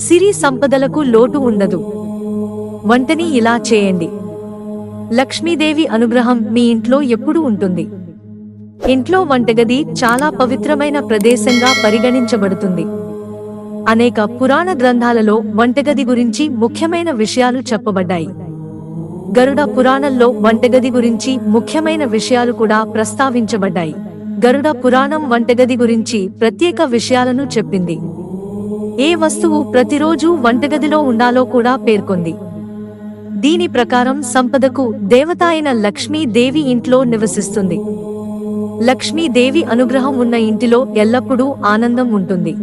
సిరి సంపదలకు లోటు ఉండదు. వంటని ఇలా చేయండి. లక్ష్మీదేవి అనుగ్రహం మీ ఇంట్లో ఎప్పుడూ ఉంటుంది. ఇంట్లో వంటగది చాలా పవిత్రమైన ప్రదేశంగా పరిగణించబడుతుంది. అనేక పురాణ గ్రంథాలలో వంటగది గురించి ముఖ్యమైన విషయాలు చెప్పబడ్డాయి. గరుడ పురాణంలో వంటగది గురించి ముఖ్యమైన విషయాలు కూడా ప్రస్తావించబడ్డాయి. గరుడ పురాణం వంటగది గురించి ప్రత్యేక విషయాలను చెప్పింది. ఏ వస్తువు ప్రతిరోజు వంటగదిలో ఉండాలో కూడా పేర్కొంది. దీని ప్రకారం సంపదకు దేవత అయిన లక్ష్మీదేవి ఇంట్లో నివసిస్తుంది. లక్ష్మీదేవి అనుగ్రహం ఉన్న ఇంటిలో ఎల్లప్పుడూ ఆనందం ఉంటుంది.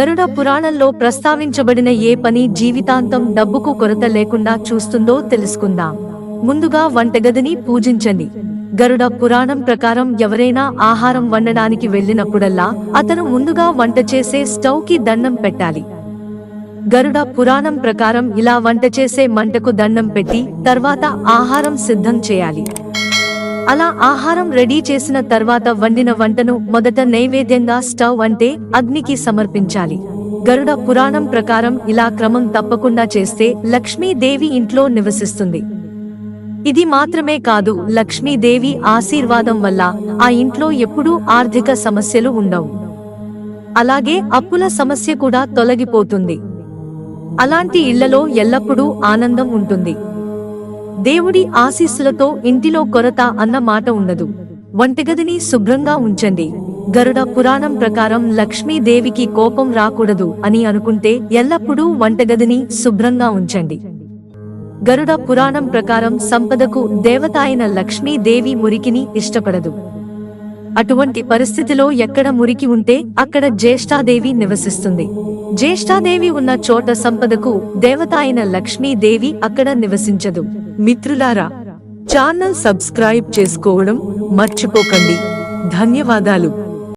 గరుడ పురాణంలో ప్రస్తావించబడిన ఏ పని జీవితాంతం డబ్బుకు కొరత లేకుండా చూస్తుందో తెలుసుకుందాం. ముందుగా వంటగదిని పూజించండి. గరుడ పురాణం ప్రకారం ఎవరైనా ఆహారం వండడానికి వెళ్ళినప్పుడల్లా అతను ముందుగా వంట చేసే స్టవ్కి దండం పెట్టాలి. గరుడ పురాణం ప్రకారం ఇలా వంట చేసే మంటకు దండం పెట్టి తర్వాత ఆహారం సిద్ధం చేయాలి. అలా ఆహారం రెడీ చేసిన తర్వాత వండిన వంటను మొదట నైవేద్యంగా స్టవ్ అంటే అగ్నికి సమర్పించాలి. గరుడ పురాణం ప్రకారం ఇలా క్రమం తప్పకుండా చేస్తే లక్ష్మీదేవి ఇంట్లో నివసిస్తుంది. ఇది మాత్రమే కాదు లక్ష్మీదేవి ఆశీర్వాదం వల్ల ఆ ఇంట్లో ఎప్పుడూ ఆర్థిక సమస్యలు ఉండవు. అలాగే అప్పుల సమస్య కూడా తొలగిపోతుంది. అలాంటి ఇళ్ళలో ఎల్లప్పుడూ ఆనందం ఉంటుంది. దేవుడి ఆశీస్సులతో ఇంటిలో కొరత అన్న మాట ఉండదు. వంటగదిని శుభ్రంగా ఉంచండి. గరుడ పురాణం ప్రకారం లక్ష్మీదేవికి కోపం రాకూడదు అని అనుకుంటే ఎల్లప్పుడూ వంటగదిని శుభ్రంగా ఉంచండి. గరుడ పురాణం ప్రకారం సంపదకు దేవత అయిన లక్ష్మీదేవి మురికిని ఇష్టపడదు. అటువంటి పరిస్థితిలో ఎక్కడ మురికి ఉంటే అక్కడ జ్యేష్ఠాదేవి నివసిస్తుంది. జ్యేష్ఠాదేవి ఉన్న చోట సంపదకు దేవత అయిన లక్ష్మీదేవి అక్కడ నివసించదు. మిత్రులారా ఛానల్ సబ్స్క్రైబ్ చేసుకోవడం మర్చిపోకండి. ధన్యవాదాలు.